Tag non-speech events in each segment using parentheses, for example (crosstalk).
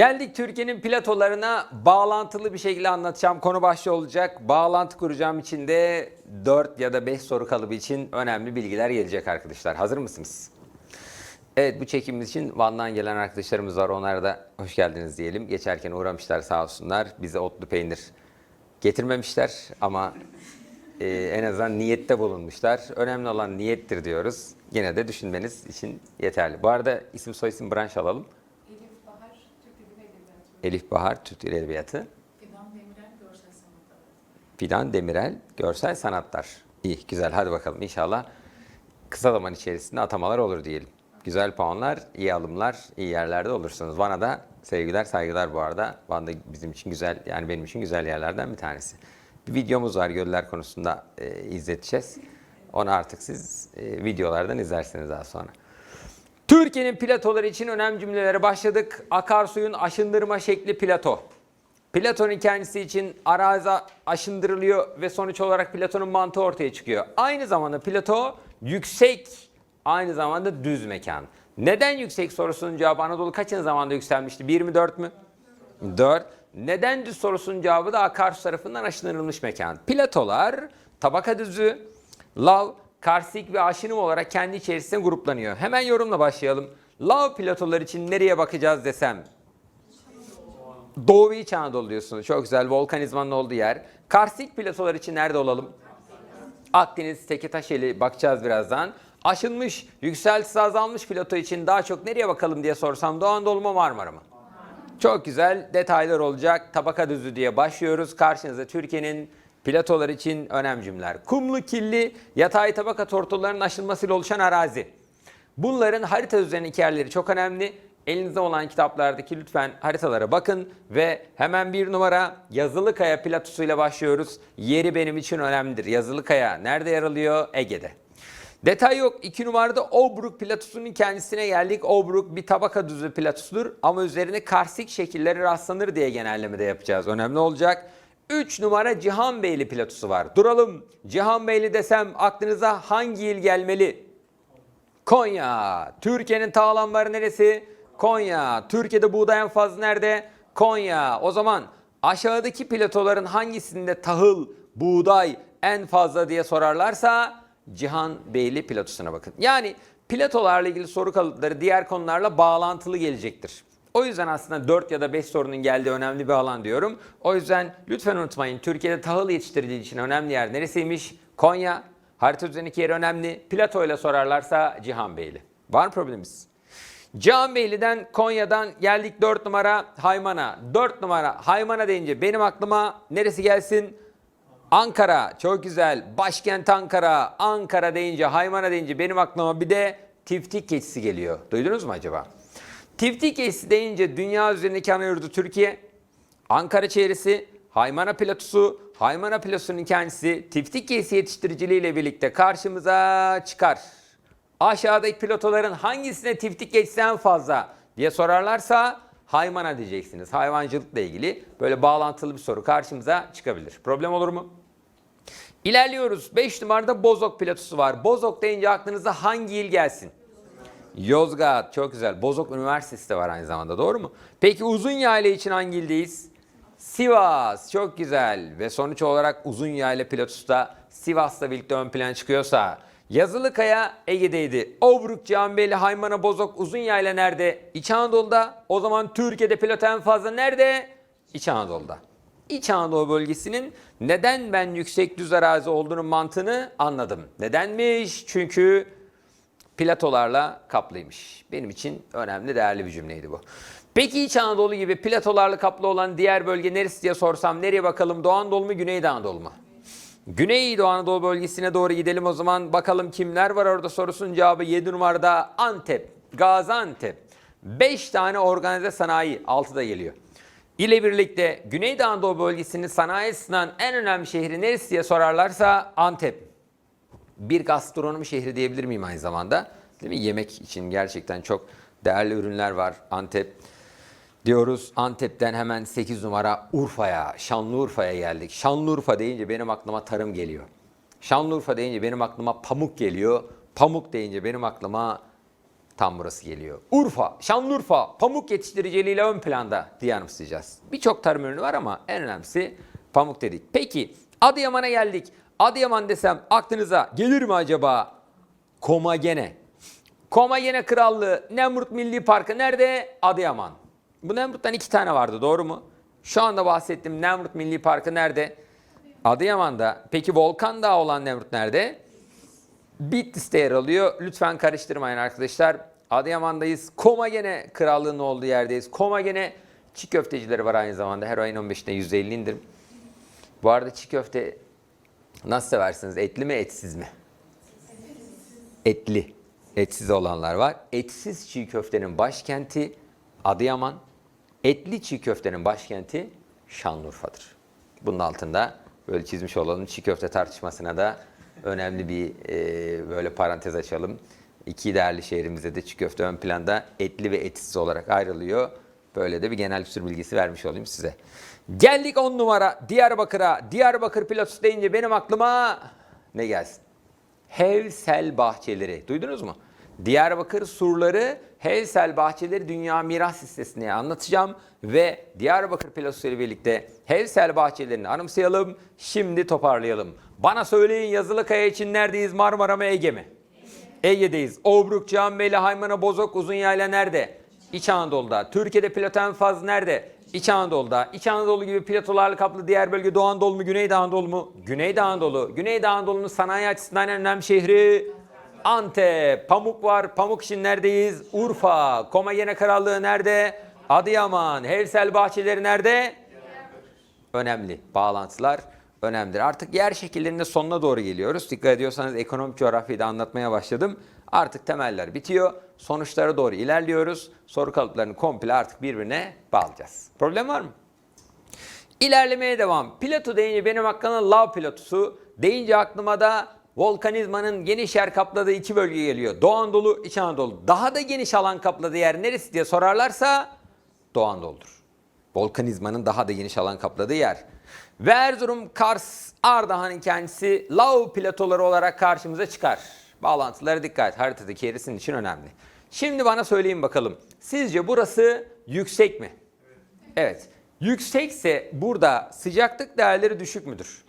Geldik Türkiye'nin platolarına bağlantılı bir şekilde anlatacağım. Konu başlığı olacak. Bağlantı kuracağım için de 4 ya da 5 soru kalıbı için önemli bilgiler gelecek arkadaşlar. Hazır mısınız? Evet bu çekimimiz için Van'dan gelen arkadaşlarımız var. Onlara da hoş geldiniz diyelim. Geçerken uğramışlar sağ olsunlar. Bize otlu peynir getirmemişler ama e, en azından niyette bulunmuşlar. Önemli olan niyettir diyoruz. Yine de düşünmeniz için yeterli. Bu arada isim soyisim branş alalım. Elif Bahar, Türk Dili ve Edebiyatı. Elif Bahar Türk Dil Edebiyatı. Fidan Demirel, Görsel Sanatlar. Fidan Demirel Görsel Sanatlar. İyi güzel hadi bakalım inşallah kısa zaman içerisinde atamalar olur diyelim. Güzel puanlar, iyi alımlar, iyi yerlerde olursunuz. Van'a da sevgiler, saygılar bu arada. Van'da bizim için güzel, yani benim için güzel yerlerden bir tanesi. Bir videomuz var göller konusunda e, izleteceğiz. Onu artık siz e, videolardan izlersiniz daha sonra. Türkiye'nin platoları için önemli cümlelere başladık. Akarsuyun aşındırma şekli plato. Platon'un kendisi için arazi aşındırılıyor ve sonuç olarak Platon'un mantığı ortaya çıkıyor. Aynı zamanda Plato yüksek, aynı zamanda düz mekan. Neden yüksek sorusunun cevabı Anadolu kaçın zamanda yükselmişti? 1 mi 4 mü? 4. Neden düz sorusunun cevabı da akarsu tarafından aşındırılmış mekan. Platolar tabaka düzü, lav, karstik ve aşınım olarak kendi içerisinde gruplanıyor. Hemen yorumla başlayalım. Lav platolar için nereye bakacağız desem Doğu İç Anadolu diyorsunuz. Çok güzel. Volkanizmanın olduğu yer. Karstik platolar için nerede olalım? Akdeniz, Teketaşeli bakacağız birazdan. Aşınmış, yükseltisi azalmış plato için daha çok nereye bakalım diye sorsam Doğu Anadolu mu Marmara mı? Çok güzel detaylar olacak. Tabaka düzü diye başlıyoruz. Karşınızda Türkiye'nin platolar için önemli cümleler. Kumlu, killi, yatay tabaka tortularının aşılmasıyla oluşan arazi. Bunların harita üzerindeki yerleri çok önemli. Elinizde olan kitaplardaki lütfen haritalara bakın ve hemen bir numara Yazılıkaya platosu ile başlıyoruz. Yeri benim için önemlidir. Yazılıkaya nerede yer alıyor? Ege'de. Detay yok. İki numarada Obruk platosunun kendisine geldik. Obruk bir tabaka düzü platosudur ama üzerine karstik şekilleri rastlanır diye genellemede yapacağız. Önemli olacak. 3 numara Cihanbeyli platosu var. Duralım. Cihanbeyli desem aklınıza hangi il gelmeli? Konya. Türkiye'nin tağlamları neresi? Konya. Türkiye'de buğday en fazla nerede? Konya. O zaman aşağıdaki platoların hangisinde tahıl, buğday en fazla diye sorarlarsa Cihan Beyli platosuna bakın. Yani platolarla ilgili soru kalıpları diğer konularla bağlantılı gelecektir. O yüzden aslında 4 ya da 5 sorunun geldiği önemli bir alan diyorum. O yüzden lütfen unutmayın Türkiye'de tahıl yetiştiriciliği için önemli yer neresiymiş? Konya. Harita üzerindeki yeri önemli. Plato ile sorarlarsa Cihanbeyli. Var mı problemimiz? Cihanbeyli'den Konya'dan geldik 4 numara Hayman'a. 4 numara Hayman'a deyince benim aklıma neresi gelsin? Ankara. Çok güzel. Başkent Ankara. Ankara deyince Hayman'a deyince benim aklıma bir de Tiftik keçisi geliyor. Duydunuz mu acaba? Tiftik keçisi deyince dünya üzerindeki ana yurdu Türkiye. Ankara çevresi, Haymana platosu, Haymana platosunun kendisi tiftik keçisi yetiştiriciliği ile birlikte karşımıza çıkar. Aşağıdaki pilotoların hangisine tiftik geçsi en fazla diye sorarlarsa Haymana diyeceksiniz. Hayvancılıkla ilgili böyle bağlantılı bir soru karşımıza çıkabilir. Problem olur mu? İlerliyoruz. 5 numarada Bozok platosu var. Bozok deyince aklınıza hangi il gelsin? Yozgat çok güzel. Bozok Üniversitesi de var aynı zamanda doğru mu? Peki uzun yayla için hangi ildeyiz? Sivas çok güzel ve sonuç olarak uzun yayla platosu da Sivas'la birlikte ön plana çıkıyorsa Yazılıkaya Ege'deydi. Obruk, Cihanbeyli, Haymana, Bozok, Uzun Yayla nerede? İç Anadolu'da. O zaman Türkiye'de pilot en fazla nerede? İç Anadolu'da. İç Anadolu bölgesinin neden ben yüksek düz arazi olduğunun mantığını anladım. Nedenmiş? Çünkü platolarla kaplıymış. Benim için önemli, değerli bir cümleydi bu. Peki İç Anadolu gibi platolarla kaplı olan diğer bölge neresi diye sorsam nereye bakalım? Doğu Anadolu mu, Güneydoğu Anadolu mu? Güney Doğu Anadolu bölgesine doğru gidelim o zaman. Bakalım kimler var orada sorusunun cevabı 7 numarada Antep, Gaziantep. 5 tane organize sanayi 6'da geliyor. İle birlikte Güneydoğu Anadolu bölgesinin sanayi en önemli şehri neresi diye sorarlarsa Antep bir gastronomi şehri diyebilir miyim aynı zamanda? Değil mi? Yemek için gerçekten çok değerli ürünler var Antep. Diyoruz Antep'ten hemen 8 numara Urfa'ya, Şanlıurfa'ya geldik. Şanlıurfa deyince benim aklıma tarım geliyor. Şanlıurfa deyince benim aklıma pamuk geliyor. Pamuk deyince benim aklıma Tam burası geliyor. Urfa, Şanlıurfa, pamuk yetiştiriciliğiyle ön planda diye anımsayacağız. Birçok tarım ürünü var ama en önemlisi pamuk dedik. Peki Adıyaman'a geldik. Adıyaman desem aklınıza gelir mi acaba? Komagene. Komagene Krallığı Nemrut Milli Parkı nerede? Adıyaman. Bu Nemrut'tan iki tane vardı doğru mu? Şu anda bahsettiğim Nemrut Milli Parkı nerede? Adıyaman'da. Peki Volkan Dağı olan Nemrut nerede? Bitlis'te yer alıyor. Lütfen karıştırmayın arkadaşlar. Adıyaman'dayız. Komagene Krallığı'nın olduğu yerdeyiz. Komagene çiğ köftecileri var aynı zamanda. Her ayın 15'inde %50 indirim. Bu arada çiğ köfte nasıl seversiniz? Etli mi etsiz mi? Etli. Etsiz olanlar var. Etsiz çiğ köftenin başkenti Adıyaman. Etli çiğ köftenin başkenti Şanlıurfa'dır. Bunun altında böyle çizmiş olalım. Çiğ köfte tartışmasına da önemli bir e, böyle parantez açalım. İki değerli şehrimizde de çiğ köfte ön planda etli ve etsiz olarak ayrılıyor. Böyle de bir genel kültür bilgisi vermiş olayım size. Geldik 10 numara Diyarbakır'a. Diyarbakır pilotu deyince benim aklıma ne gelsin? Hevsel bahçeleri. Duydunuz mu? Diyarbakır surları Hevsel bahçeleri Dünya Miras Listesi'ne anlatacağım ve Diyarbakır pilosu ile birlikte Hevsel bahçelerini anımsayalım. Şimdi toparlayalım. Bana söyleyin yazılı kaya için neredeyiz? Marmara mı Ege mi? Ege'deyiz. Obruk, Cihanbeyli, Haymana, Bozok, Uzunyayla nerede? İç Anadolu'da. Türkiye'de plato en fazla nerede? İç Anadolu'da. İç Anadolu gibi platolarla kaplı diğer bölge Doğu Anadolu mu, Güneydoğu Anadolu mu? Güneydoğu Anadolu. Güneydoğu Anadolu'nun sanayi açısından en önemli şehri Antep. Pamuk var. Pamuk için neredeyiz? Urfa. Komagene Krallığı nerede? Adıyaman. Hevsel Bahçeleri nerede? önemli. Bağlantılar önemlidir. Artık yer şekillerinin sonuna doğru geliyoruz. Dikkat ediyorsanız ekonomik coğrafyayı da anlatmaya başladım. Artık temeller bitiyor. Sonuçlara doğru ilerliyoruz. Soru kalıplarını komple artık birbirine bağlayacağız. Problem var mı? İlerlemeye devam. Plato deyince benim aklıma lav platosu. Deyince aklıma da volkanizmanın geniş yer kapladığı iki bölge geliyor. Doğu Anadolu, İç Anadolu. Daha da geniş alan kapladığı yer neresi diye sorarlarsa Doğu Anadolu'dur. Volkanizmanın daha da geniş alan kapladığı yer. Ve Erzurum, Kars, Ardahan'ın kendisi lav platoları olarak karşımıza çıkar. Bağlantılara dikkat. Haritadaki yeri sizin için önemli. Şimdi bana söyleyin bakalım. Sizce burası yüksek mi? Evet. Yüksekse burada sıcaklık değerleri düşük müdür?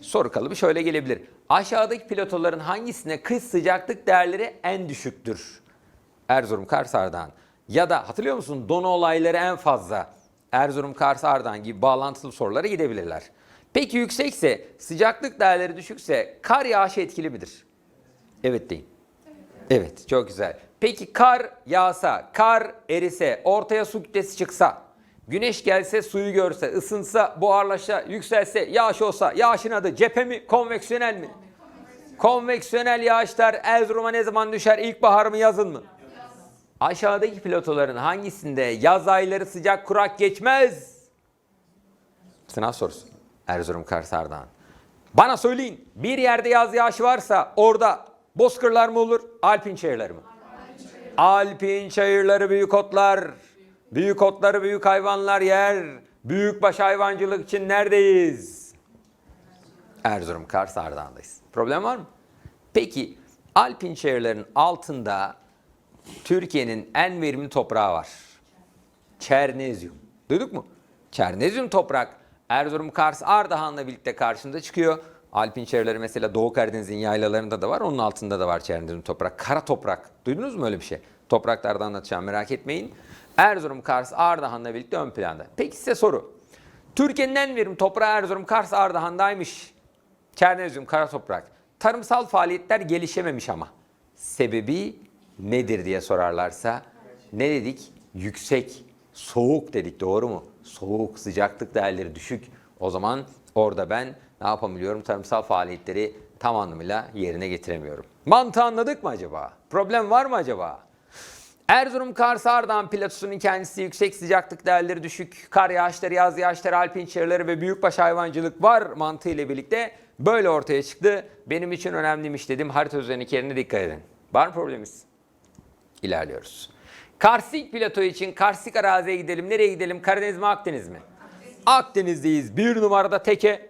Soru kalıbı şöyle gelebilir. Aşağıdaki platoların hangisine kış sıcaklık değerleri en düşüktür? Erzurum, Kars, Ardahan. Ya da hatırlıyor musun donu olayları en fazla Erzurum, Kars, Ardahan gibi bağlantılı sorulara gidebilirler. Peki yüksekse, sıcaklık değerleri düşükse kar yağışı etkili midir? Evet deyin. Evet, çok güzel. Peki kar yağsa, kar erise, ortaya su kütlesi çıksa, güneş gelse, suyu görse, ısınsa, buharlaşsa, yükselse, yağış olsa, yağışın adı cephe mi, konveksiyonel mi? Konveksiyonel yağışlar Erzurum'a ne zaman düşer? İlkbahar mı, yazın mı? Aşağıdaki platoların hangisinde yaz ayları sıcak kurak geçmez? Sınav sorusu. Erzurum, Kars, Ardahan. Bana söyleyin bir yerde yaz yağışı varsa orada bozkırlar mı olur, alpin çayırları mı? Alpin çayırları büyük otlar, büyük otları büyük hayvanlar yer. Büyükbaş hayvancılık için neredeyiz? Erzurum, Kars, Ardahan'dayız. Problem var mı? Peki alpin çayırların altında Türkiye'nin en verimli toprağı var. Çernezyum. Duyduk mu? Çernezyum toprak Erzurum, Kars, Ardahan'la birlikte karşımıza çıkıyor. Alpin çevreleri mesela Doğu Karadeniz'in yaylalarında da var. Onun altında da var çernezyum toprak. Kara toprak. Duydunuz mu öyle bir şey? Topraklardan anlatacağım merak etmeyin. Erzurum, Kars, Ardahan'la birlikte ön planda. Peki size soru. Türkiye'nin en verimli toprağı Erzurum, Kars, Ardahan'daymış. Çernezyum, kara toprak. Tarımsal faaliyetler gelişememiş ama. Sebebi nedir diye sorarlarsa ne dedik? Yüksek, soğuk dedik doğru mu? Soğuk, sıcaklık değerleri düşük. O zaman orada ben ne yapamıyorum? Tarımsal faaliyetleri tam anlamıyla yerine getiremiyorum. Mantığı anladık mı acaba? Problem var mı acaba? Erzurum, Kars, Ardahan platosunun kendisi yüksek sıcaklık değerleri düşük, kar yağışları, yaz yağışları, alpin çayırları ve büyükbaş hayvancılık var mantığı ile birlikte böyle ortaya çıktı. Benim için önemliymiş dedim. Harita üzerindeki yerine dikkat edin. Var mı problemimiz? İlerliyoruz. Karsik plato için Karsik araziye gidelim. Nereye gidelim? Karadeniz mi Akdeniz mi? Akdeniz'deyiz. Bir numarada teke,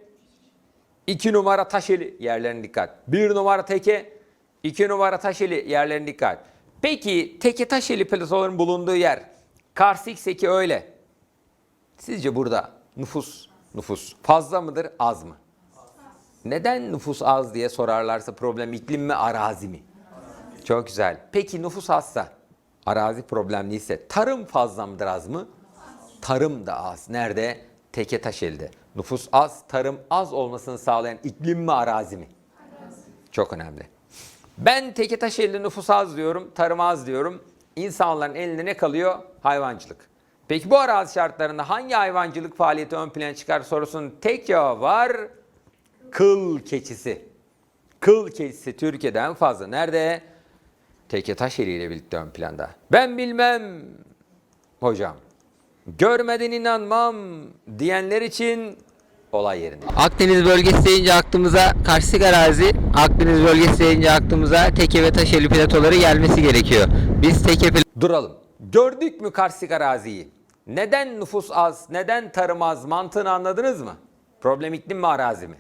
iki numara taşeli yerlerine dikkat. Bir numara teke, iki numara taşeli yerlerine dikkat. Peki teke taşeli platoların bulunduğu yer Karsik Seki öyle. Sizce burada nüfus nüfus fazla mıdır az mı? Neden nüfus az diye sorarlarsa problem iklim mi arazi mi? Çok güzel. Peki nüfus azsa arazi problemliyse tarım fazla mıdır az mı? Tarım da az. Nerede? Teke taşelde. Nüfus az, tarım az olmasını sağlayan iklim mi arazi mi? Çok önemli. Ben teke taş nüfus az diyorum, tarım az diyorum. İnsanların elinde ne kalıyor? Hayvancılık. Peki bu arazi şartlarında hangi hayvancılık faaliyeti ön plana çıkar sorusunun tek cevabı var. Kıl keçisi. Kıl keçisi Türkiye'den fazla. Nerede? Teke taş birlikte ön planda. Ben bilmem hocam. Görmeden inanmam diyenler için olay yerinde. Akdeniz bölgesi deyince aklımıza karstik arazi, Akdeniz bölgesi deyince aklımıza teke ve taşeli platoları gelmesi gerekiyor. Biz teke Duralım. Gördük mü karstik araziyi? Neden nüfus az, neden tarım az mantığını anladınız mı? Problem iklim mi arazi mi?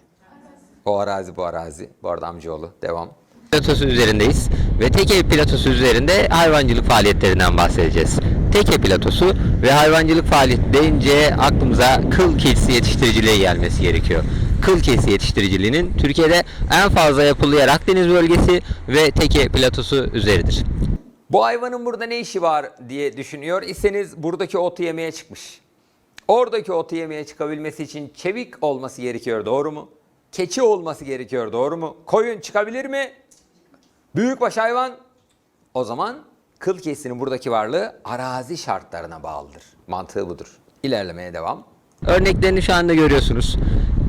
O arazi bu arazi. Bu arada amcaoğlu. Devam. platosu üzerindeyiz ve teke platosu üzerinde hayvancılık faaliyetlerinden bahsedeceğiz. Teke platosu ve hayvancılık faaliyeti deyince aklımıza kıl keçisi yetiştiriciliği gelmesi gerekiyor. Kıl keçisi yetiştiriciliğinin Türkiye'de en fazla yapıldığı yer Akdeniz bölgesi ve teke platosu üzeridir. Bu hayvanın burada ne işi var diye düşünüyor iseniz buradaki otu yemeye çıkmış. Oradaki otu yemeye çıkabilmesi için çevik olması gerekiyor doğru mu? Keçi olması gerekiyor doğru mu? Koyun çıkabilir mi? Büyükbaş hayvan o zaman kıl kesinin buradaki varlığı arazi şartlarına bağlıdır. Mantığı budur. İlerlemeye devam. Örneklerini şu anda görüyorsunuz.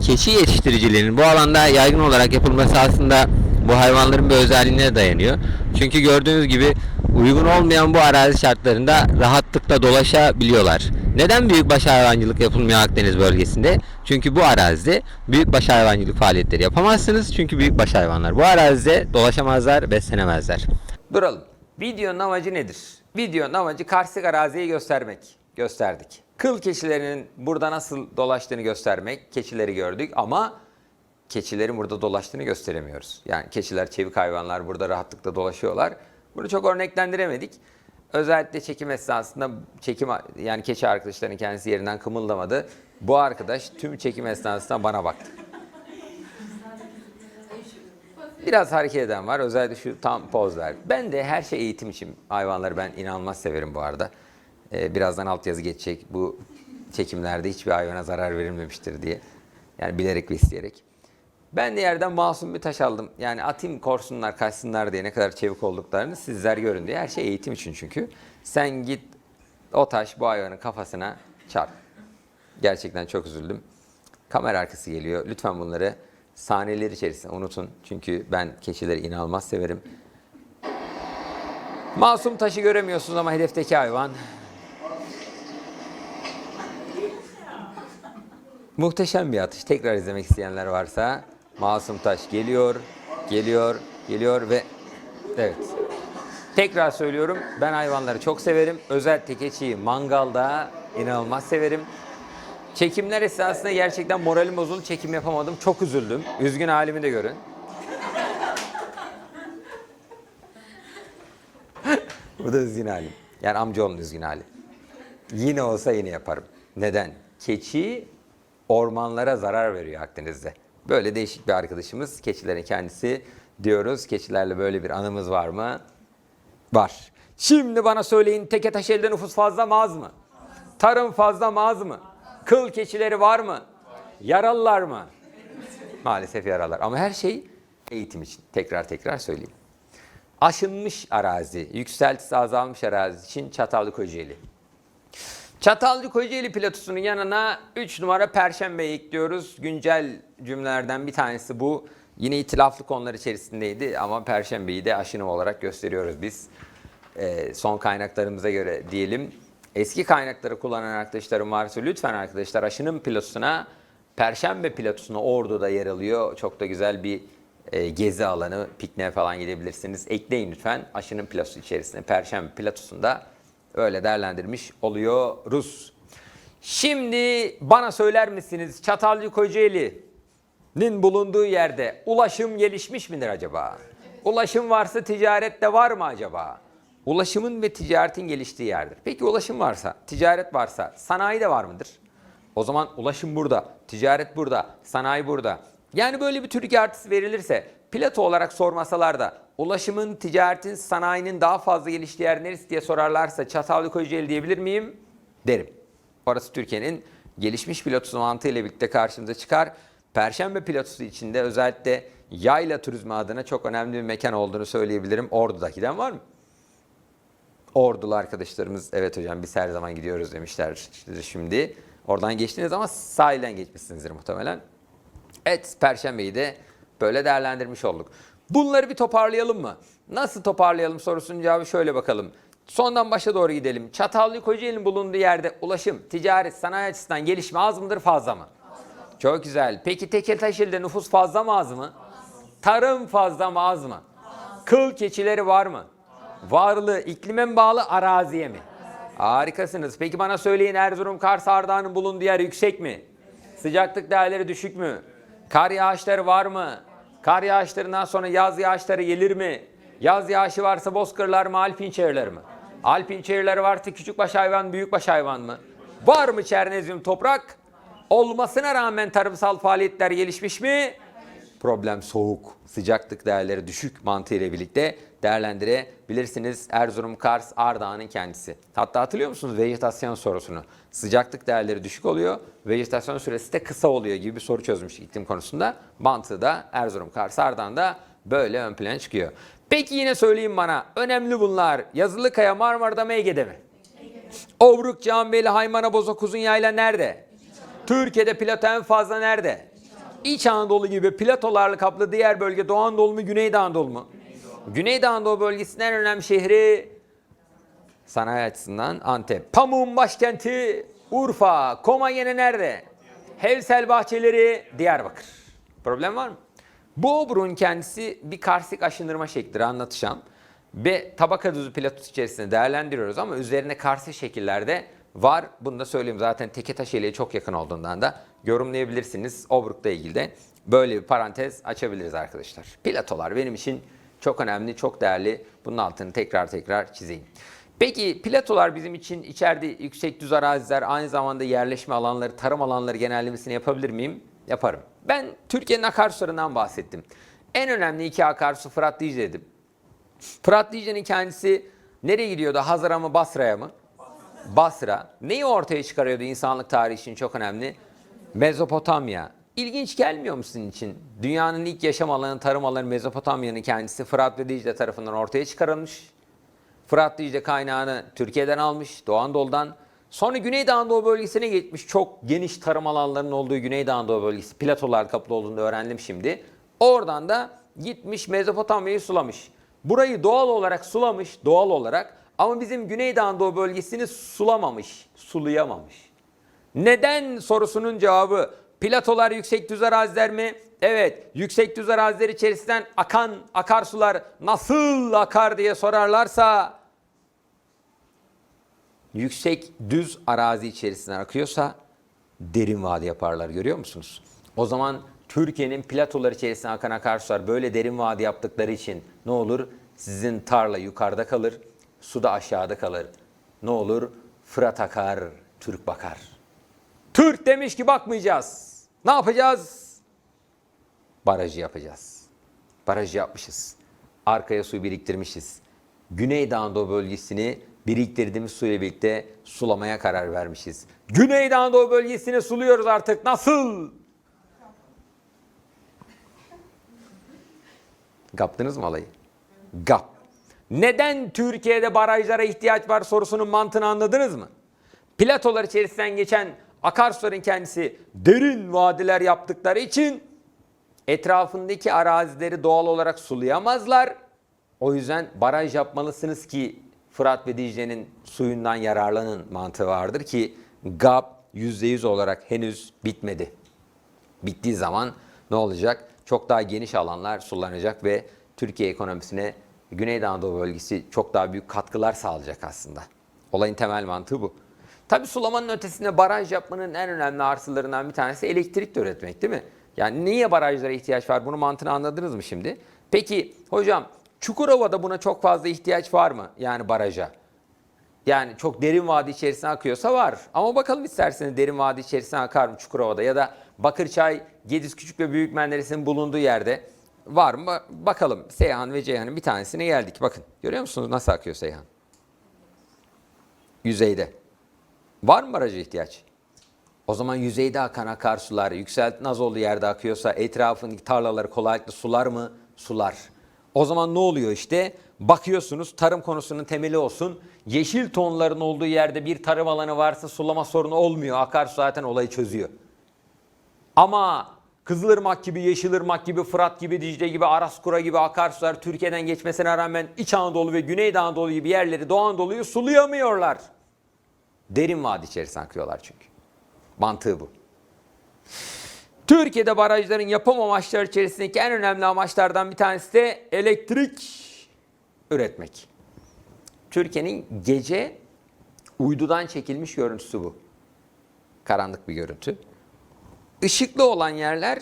Keçi yetiştiriciliğinin bu alanda yaygın olarak yapılması aslında bu hayvanların bir özelliğine dayanıyor. Çünkü gördüğünüz gibi uygun olmayan bu arazi şartlarında rahatlıkla dolaşabiliyorlar. Neden büyükbaş hayvancılık yapılmıyor Akdeniz bölgesinde? Çünkü bu arazide büyükbaş hayvancılık faaliyetleri yapamazsınız. Çünkü büyükbaş hayvanlar bu arazide dolaşamazlar, beslenemezler. Duralım. Videonun amacı nedir? Videonun amacı karstik araziyi göstermek. Gösterdik. Kıl keçilerinin burada nasıl dolaştığını göstermek. Keçileri gördük ama keçilerin burada dolaştığını gösteremiyoruz. Yani keçiler çevik hayvanlar burada rahatlıkla dolaşıyorlar. Bunu çok örneklendiremedik. Özellikle çekim esnasında çekim yani keçi arkadaşların kendisi yerinden kımıldamadı. Bu arkadaş tüm çekim esnasında bana baktı. Biraz hareket eden var. Özellikle şu tam poz ver. Ben de her şey eğitim için. Hayvanları ben inanılmaz severim bu arada. Ee, birazdan altyazı geçecek. Bu çekimlerde hiçbir hayvana zarar verilmemiştir diye. Yani bilerek ve isteyerek. Ben de yerden masum bir taş aldım. Yani atayım korsunlar kaçsınlar diye ne kadar çevik olduklarını sizler görün diye. Her şey eğitim için çünkü. Sen git o taş bu hayvanın kafasına çarp. Gerçekten çok üzüldüm. Kamera arkası geliyor. Lütfen bunları saniyeler içerisinde unutun. Çünkü ben keçileri inanılmaz severim. Masum taşı göremiyorsunuz ama hedefteki hayvan. Muhteşem bir atış. Tekrar izlemek isteyenler varsa Masum Taş geliyor, geliyor, geliyor ve evet. Tekrar söylüyorum ben hayvanları çok severim. Özellikle keçiyi mangalda inanılmaz severim. Çekimler esnasında gerçekten moralim bozuldu. Çekim yapamadım. Çok üzüldüm. Üzgün halimi de görün. Bu da üzgün halim. Yani amcaoğlunun üzgün hali. Yine olsa yine yaparım. Neden? Keçi ormanlara zarar veriyor Akdeniz'de. Böyle değişik bir arkadaşımız. Keçilerin kendisi diyoruz. Keçilerle böyle bir anımız var mı? Var. Şimdi bana söyleyin teke taş elde nüfus fazla mı az mı? Tarım fazla mı az mı? Kıl keçileri var mı? Yaralılar mı? Maalesef yaralar. Ama her şey eğitim için. Tekrar tekrar söyleyeyim. Aşınmış arazi, yükseltisi azalmış arazi için Çatallı Kocaeli. Çatalcı Kocaeli platosunun yanına 3 numara Perşembe ekliyoruz. Güncel cümlelerden bir tanesi bu. Yine itilaflı konular içerisindeydi ama Perşembe'yi de aşınım olarak gösteriyoruz biz. Ee, son kaynaklarımıza göre diyelim. Eski kaynakları kullanan arkadaşlarım varsa lütfen arkadaşlar aşınım platosuna Perşembe platosuna Ordu'da yer alıyor. Çok da güzel bir e, gezi alanı, pikniğe falan gidebilirsiniz. Ekleyin lütfen aşının platosu içerisine Perşembe platosunda öyle değerlendirmiş oluyoruz. Şimdi bana söyler misiniz Çatalcı Kocaeli'nin bulunduğu yerde ulaşım gelişmiş midir acaba? Ulaşım varsa ticaret de var mı acaba? Ulaşımın ve ticaretin geliştiği yerdir. Peki ulaşım varsa, ticaret varsa sanayi de var mıdır? O zaman ulaşım burada, ticaret burada, sanayi burada. Yani böyle bir Türkiye haritası verilirse Plato olarak sormasalar da ulaşımın, ticaretin, sanayinin daha fazla geliştiği yer neresi diye sorarlarsa Çatallı Kocaeli diyebilir miyim? Derim. Orası Türkiye'nin gelişmiş platosu mantığıyla birlikte karşımıza çıkar. Perşembe platosu içinde özellikle yayla turizmi adına çok önemli bir mekan olduğunu söyleyebilirim. Ordu'dakiden var mı? Ordulu arkadaşlarımız evet hocam biz her zaman gidiyoruz demişler şimdi. Oradan geçtiniz ama sahilden geçmişsinizdir muhtemelen. Evet Perşembeyi de böyle değerlendirmiş olduk. Bunları bir toparlayalım mı? Nasıl toparlayalım sorusunun cevabı şöyle bakalım. Sondan başa doğru gidelim. Çatallı Kocaeli'nin bulunduğu yerde ulaşım, ticaret, sanayi açısından gelişme az mıdır fazla mı? Çok güzel. Peki Tekeltaşeli'de nüfus fazla mı az mı? Tarım fazla mı az mı? Kıl keçileri var mı? Varlığı iklime mi bağlı araziye mi? Harikasınız. Peki bana söyleyin Erzurum, Kars, Ardahan'ın bulunduğu yer yüksek mi? Sıcaklık değerleri düşük mü? Kar yağışları var mı? Kar yağışlarından sonra yaz yağışları gelir mi? Yaz yağışı varsa bozkırlar mı, alpin çayırlar mı? Alpin çayırları varsa küçükbaş hayvan, büyükbaş hayvan mı? Var mı çernezyum toprak? Olmasına rağmen tarımsal faaliyetler gelişmiş mi? Problem soğuk, sıcaklık değerleri düşük mantığı ile birlikte değerlendirebilirsiniz. Erzurum, Kars, Ardahan'ın kendisi. Hatta hatırlıyor musunuz vejetasyon sorusunu? Sıcaklık değerleri düşük oluyor, vejetasyon süresi de kısa oluyor gibi bir soru çözmüş iklim konusunda. Mantığı da Erzurum, Kars, Ardahan'da böyle ön plana çıkıyor. Peki yine söyleyeyim bana, önemli bunlar. Yazılıkaya, Marmara'da mı Ege'de mi? Obruk, Canbeyli, Haymana, Bozok, Uzunyayla nerede? Türkiye'de plato en fazla nerede? İç Anadolu gibi platolarla kaplı diğer bölge Doğu Anadolu mu, Güneydoğu Anadolu mu? Güneydoğu Anadolu bölgesinin en önemli şehri sanayi açısından Antep. Pamuğun başkenti Urfa. Koma yine nerede? Hevsel bahçeleri Diyarbakır. Problem var mı? Bu obruk'un kendisi bir karstik aşındırma şeklidir anlatacağım. Ve tabaka düzü platosu içerisinde değerlendiriyoruz ama üzerine karsi şekillerde var. Bunu da söyleyeyim zaten teke taş çok yakın olduğundan da yorumlayabilirsiniz. Obruk'la ilgili de böyle bir parantez açabiliriz arkadaşlar. Platolar benim için çok önemli, çok değerli. Bunun altını tekrar tekrar çizeyim. Peki platolar bizim için içeride yüksek düz araziler, aynı zamanda yerleşme alanları, tarım alanları genellemesini yapabilir miyim? Yaparım. Ben Türkiye'nin akarsularından bahsettim. En önemli iki akarsu Fırat Dicle dedim. Fırat Dicle'nin kendisi nereye gidiyordu? Hazar'a mı Basra'ya mı? Basra. Neyi ortaya çıkarıyordu insanlık tarihi için çok önemli? Mezopotamya. İlginç gelmiyor mu sizin için? Dünyanın ilk yaşam alanı, tarım alanı Mezopotamya'nın kendisi Fırat ve Dicle tarafından ortaya çıkarılmış. Fırat Dicle kaynağını Türkiye'den almış, Doğu Anadolu'dan. Sonra Güneydoğu Anadolu bölgesine geçmiş. Çok geniş tarım alanlarının olduğu Güneydoğu Anadolu bölgesi platolar kaplı olduğunu öğrendim şimdi. Oradan da gitmiş Mezopotamya'yı sulamış. Burayı doğal olarak sulamış, doğal olarak. Ama bizim Güneydoğu Anadolu bölgesini sulamamış, sulayamamış. Neden sorusunun cevabı platolar yüksek düz araziler mi? Evet, yüksek düz araziler içerisinden akan akarsular nasıl akar diye sorarlarsa yüksek düz arazi içerisinden akıyorsa derin vadi yaparlar görüyor musunuz? O zaman Türkiye'nin platolar içerisinden akan akarsular böyle derin vadi yaptıkları için ne olur? Sizin tarla yukarıda kalır, su da aşağıda kalır. Ne olur? Fırat akar, Türk bakar. Türk demiş ki bakmayacağız. Ne yapacağız? Barajı yapacağız. Barajı yapmışız. Arkaya su biriktirmişiz. Güneydoğu Anadolu bölgesini biriktirdiğimiz suyla birlikte sulamaya karar vermişiz. Güneydoğu Anadolu bölgesini suluyoruz artık. Nasıl? Kaptınız mı alayı? Gap. Neden Türkiye'de barajlara ihtiyaç var sorusunun mantığını anladınız mı? Platolar içerisinden geçen akarsuların kendisi derin vadiler yaptıkları için etrafındaki arazileri doğal olarak sulayamazlar. O yüzden baraj yapmalısınız ki Fırat ve Dicle'nin suyundan yararlanın mantığı vardır ki GAP %100 olarak henüz bitmedi. Bittiği zaman ne olacak? Çok daha geniş alanlar sulanacak ve Türkiye ekonomisine Güneydoğu Anadolu bölgesi çok daha büyük katkılar sağlayacak aslında. Olayın temel mantığı bu. Tabi sulamanın ötesinde baraj yapmanın en önemli artılarından bir tanesi elektrik de üretmek değil mi? Yani niye barajlara ihtiyaç var? Bunun mantığını anladınız mı şimdi? Peki hocam Çukurova'da buna çok fazla ihtiyaç var mı? Yani baraja. Yani çok derin vadi içerisine akıyorsa var. Ama bakalım isterseniz derin vadi içerisine akar mı Çukurova'da ya da Bakırçay, Gediz Küçük ve Büyük Menderes'in bulunduğu yerde var mı? Ba- Bakalım Seyhan ve Ceyhan'ın bir tanesine geldik. Bakın görüyor musunuz nasıl akıyor Seyhan? Yüzeyde. Var mı baraja ihtiyaç? O zaman yüzeyde akan akarsular yükseltin az olduğu yerde akıyorsa etrafındaki tarlaları kolaylıkla sular mı? Sular. O zaman ne oluyor işte? Bakıyorsunuz tarım konusunun temeli olsun. Yeşil tonların olduğu yerde bir tarım alanı varsa sulama sorunu olmuyor. Akarsu zaten olayı çözüyor. Ama Kızılırmak gibi, Yeşilırmak gibi, Fırat gibi, Dicle gibi, Araskura gibi akarsular Türkiye'den geçmesine rağmen İç Anadolu ve Güney Anadolu gibi yerleri Doğu Anadolu'yu sulayamıyorlar. Derin vadi içerisine akıyorlar çünkü. Mantığı bu. Türkiye'de barajların yapım amaçları içerisindeki en önemli amaçlardan bir tanesi de elektrik üretmek. Türkiye'nin gece uydudan çekilmiş görüntüsü bu. Karanlık bir görüntü. Işıklı olan yerler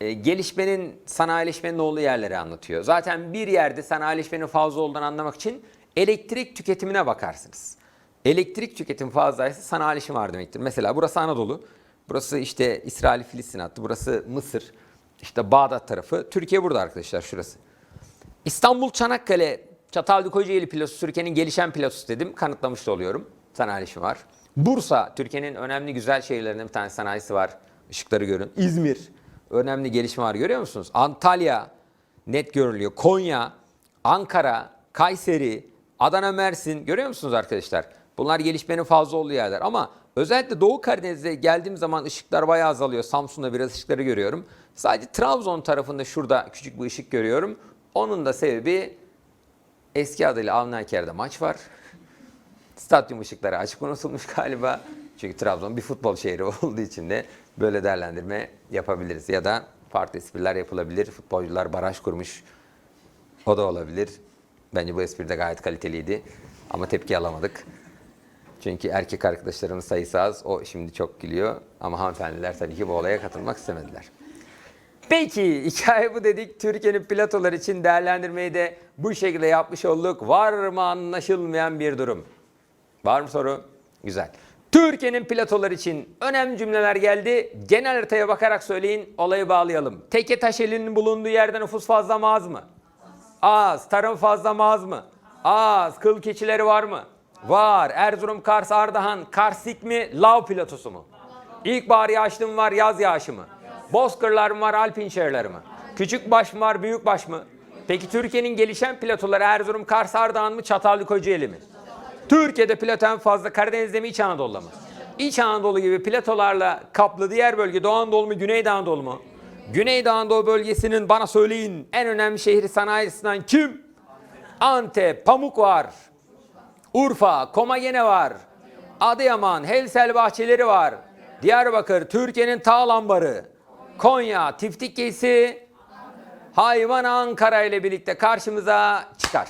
e, gelişmenin, sanayileşmenin olduğu yerleri anlatıyor. Zaten bir yerde sanayileşmenin fazla olduğunu anlamak için elektrik tüketimine bakarsınız. Elektrik tüketimi fazlaysa sanayileşme var demektir. Mesela burası Anadolu, burası işte İsrail Filistin hattı, burası Mısır, işte Bağdat tarafı. Türkiye burada arkadaşlar şurası. İstanbul Çanakkale Çatalca Kocaeli pilosu Türkiye'nin gelişen pilosu dedim. Kanıtlamış da oluyorum. Sanayisi var. Bursa Türkiye'nin önemli güzel şehirlerinden bir tane sanayisi var. Işıkları görün. İzmir önemli gelişme var görüyor musunuz? Antalya net görülüyor. Konya, Ankara, Kayseri, Adana, Mersin görüyor musunuz arkadaşlar? Bunlar gelişmenin fazla olduğu yerler ama özellikle Doğu Karadeniz'e geldiğim zaman ışıklar bayağı azalıyor. Samsun'da biraz ışıkları görüyorum. Sadece Trabzon tarafında şurada küçük bir ışık görüyorum. Onun da sebebi eski adıyla Avnayker'de maç var. Stadyum ışıkları açık unutulmuş (laughs) galiba. Çünkü Trabzon bir futbol şehri (laughs) olduğu için de böyle değerlendirme yapabiliriz. Ya da farklı espriler yapılabilir. Futbolcular baraj kurmuş. O da olabilir. Bence bu espri de gayet kaliteliydi. Ama tepki alamadık. Çünkü erkek arkadaşlarımın sayısı az. O şimdi çok gülüyor. Ama hanımefendiler tabii ki bu olaya katılmak istemediler. Peki hikaye bu dedik. Türkiye'nin platoları için değerlendirmeyi de bu şekilde yapmış olduk. Var mı anlaşılmayan bir durum? Var mı soru? Güzel. Türkiye'nin platoları için önemli cümleler geldi. Genel haritaya bakarak söyleyin, olayı bağlayalım. Teke Taşeli'nin bulunduğu yerden nüfus fazla mı az mı? Az. Tarım fazla mı az mı? Az. Kıl keçileri var mı? Var. Erzurum, Kars, Ardahan, Karsik mi? Lav platosu mu? İlkbahar yağışlı mı var, yaz yağışı mı? Bozkırlar mı var, Alpin şehirleri mi? Küçük baş mı var, büyük baş mı? Peki Türkiye'nin gelişen platoları Erzurum, Kars, Ardahan mı, Çatallı, Kocaeli mi? Türkiye'de plato en fazla Karadeniz'de mi İç Anadolu'da mı? İç Anadolu gibi platolarla kaplı diğer bölge Doğu Anadolu mu Güneydoğu Anadolu mu? Güneydoğu Anadolu bölgesinin bana söyleyin en önemli şehri sanayisinden kim? Antep, Pamuk var. Urfa, Komagene var. Adıyaman, Helsel bahçeleri var. Diyarbakır, Türkiye'nin tağ lambarı. Konya, Tiftik hayvan Ankara ile birlikte karşımıza çıkar.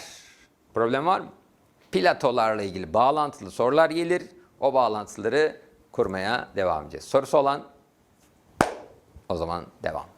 Problem var mı? Platolarla ilgili bağlantılı sorular gelir. O bağlantıları kurmaya devam edeceğiz. Sorusu olan o zaman devam.